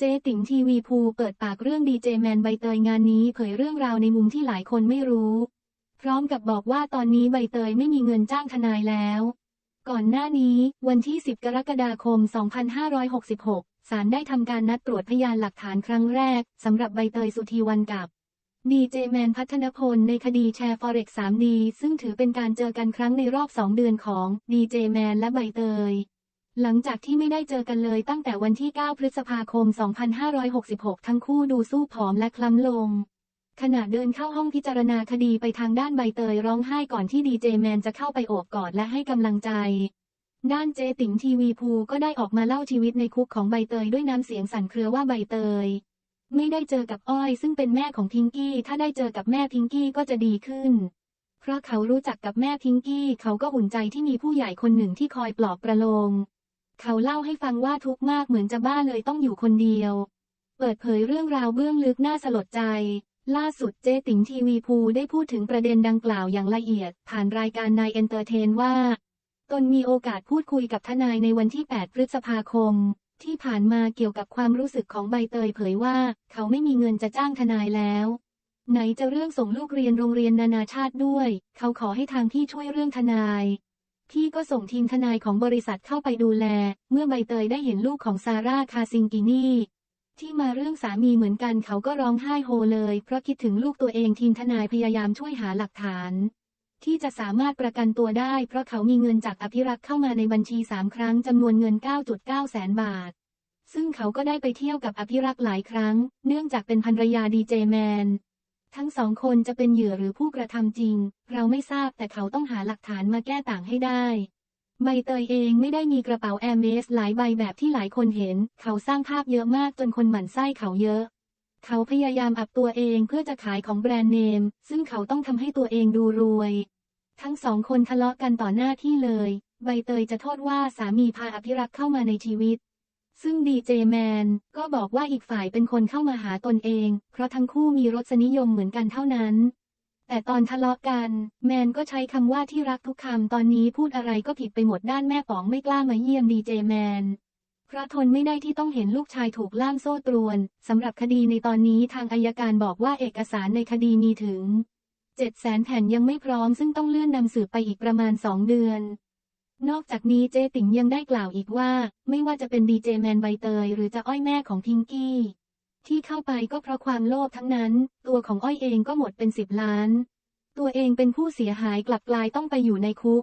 เจ๊ติ๋งทีวีภูเปิดปากเรื่องดีเจแมนใบเตยงานนี้เผยเรื่องราวในมุมที่หลายคนไม่รู้ พร้อมกับบอกว่าตอนนี้ใบเตยไม่มีเงินจ้างทนายแล้ว ก่อนหน้านี้ วันที่ 10 กรกฎาคม 2566 ศาลได้ทำการนัดตรวจพยานหลักฐานครั้งแรกสำหรับใบเตยสุธีวันกับดีเจแมนพัฒนพลในคดีแชร์ Forex 3D ซึ่งถือเป็นการเจอกันครั้งในรอบ 2 เดือนของดีเจแมนและใบเตย หลังจากที่ไม่ได้เจอกันเลยตั้งแต่วันที่ 9 พฤษภาคม 2566 ทั้งคู่ดูสู้ผอมและคล้ำลง ขณะเดินเข้าห้องพิจารณาคดีไปทางด้านใบเตยร้องไห้ก่อนที่ดีเจแมนจะเข้าไปโอบกอดและให้กำลังใจ ด้านเจติ๋งทีวีภูก็ได้ออกมาเล่าชีวิตในคุกของใบเตยด้วยน้ำเสียงสั่นเครือว่าใบเตย ไม่ได้เจอกับอ้อยซึ่งเป็นแม่ของพิงกี้ ถ้าได้เจอกับแม่พิงกี้ก็จะดีขึ้น เพราะเขารู้จักกับแม่พิงกี้เขาก็อุ่นใจที่มีผู้ใหญ่คนหนึ่งที่คอยปลอบประโลม เขาเล่าให้ฟังว่าทุกข์มากเหมือนจะบ้าเลยต้องอยู่คนเดียว เปิดเผยเรื่องราวเบื้องลึกน่าสลดใจ ล่าสุดเจติ๋งทีวีภูได้พูดถึงประเด็นดังกล่าวอย่างละเอียด ผ่านรายการนายเอนเตอร์เทนว่า ตนมีโอกาสพูดคุยกับทนายในวันที่ 8 พฤษภาคม ที่ผ่านมาเกี่ยวกับความรู้สึกของใบเตยเผยว่า เขาไม่มีเงินจะจ้างทนายแล้ว ไหนจะเรื่องส่งลูกเรียนโรงเรียนนานาชาติด้วย เขาขอให้ทางพี่ช่วยเรื่องทนาย พี่ก็ส่งทีมทนายของบริษัทเข้าไปดูแล เมื่อใบเตยได้เห็นลูกของซาร่าคาซิงกินี่ที่มาเรื่องสามีเหมือนกันเขาก็ร้องไห้โฮเลย เพราะคิดถึงลูกตัวเองทีมทนายพยายามช่วยหาหลักฐาน ที่จะสามารถประกันตัวได้ เพราะเขามีเงินจากอภิรักษ์เข้ามาในบัญชีสามครั้งจำนวนเงิน 9.9 แสนบาท ซึ่งเขาก็ได้ไปเที่ยวกับอภิรักษ์หลายครั้ง เนื่องจากเป็นภรรยาดีเจแมน ทั้งสองคนจะเป็นเหยื่อหรือผู้กระทำจริง เราไม่ทราบแต่เขาต้องหาหลักฐานมาแก้ต่างให้ได้ ใบเตยเองไม่ได้มีกระเป๋าแอร์เมสหลายใบแบบที่หลายคนเห็น เขาสร้างภาพเยอะมากจนคนหมั่นไส้เขาเยอะ เขาพยายามอับตัวเองเพื่อจะขายของแบรนด์เนม ซึ่งเขาต้องทำให้ตัวเองดูรวย ทั้งสองคนทะเลาะกันต่อหน้าที่เลย ใบเตยจะโทษว่าสามีพาอภิรักษ์เข้ามาในชีวิต ซึ่งดีเจแมนก็บอกว่าอีกฝ่ายเป็นคนเข้ามาหาตนเอง เพราะทั้งคู่มีรสนิยมเหมือนกันเท่านั้น แต่ตอนทะเลาะกัน แมนก็ใช้คำว่าที่รักทุกคำตอนนี้พูดอะไรก็ผิดไปหมดด้านแม่ป๋องไม่กล้ามาเยี่ยมดีเจแมนเพราะทนไม่ได้ที่ต้องเห็นลูกชายถูกล่ามโซ่ตรวนสำหรับคดีในตอนนี้ทางอายการบอกว่าเอกสารในคดีมีถึง 7 0 0แสนแผ่นยังไม่พร้อมซึ่งต้องเลื่อนนำสืบไปอีกประมาณ 2 เดือน นอกจากนี้เจติ๋งยังได้กล่าวอีกว่า ไม่ว่าจะเป็นดีเจแมนใบเตยหรือจะอ้อยแม่ของพิงกี้ ที่เข้าไปก็เพราะความโลภทั้งนั้น ตัวของอ้อยเองก็หมดเป็นสิบล้าน ตัวเองเป็นผู้เสียหายกลับกลายต้องไปอยู่ในคุก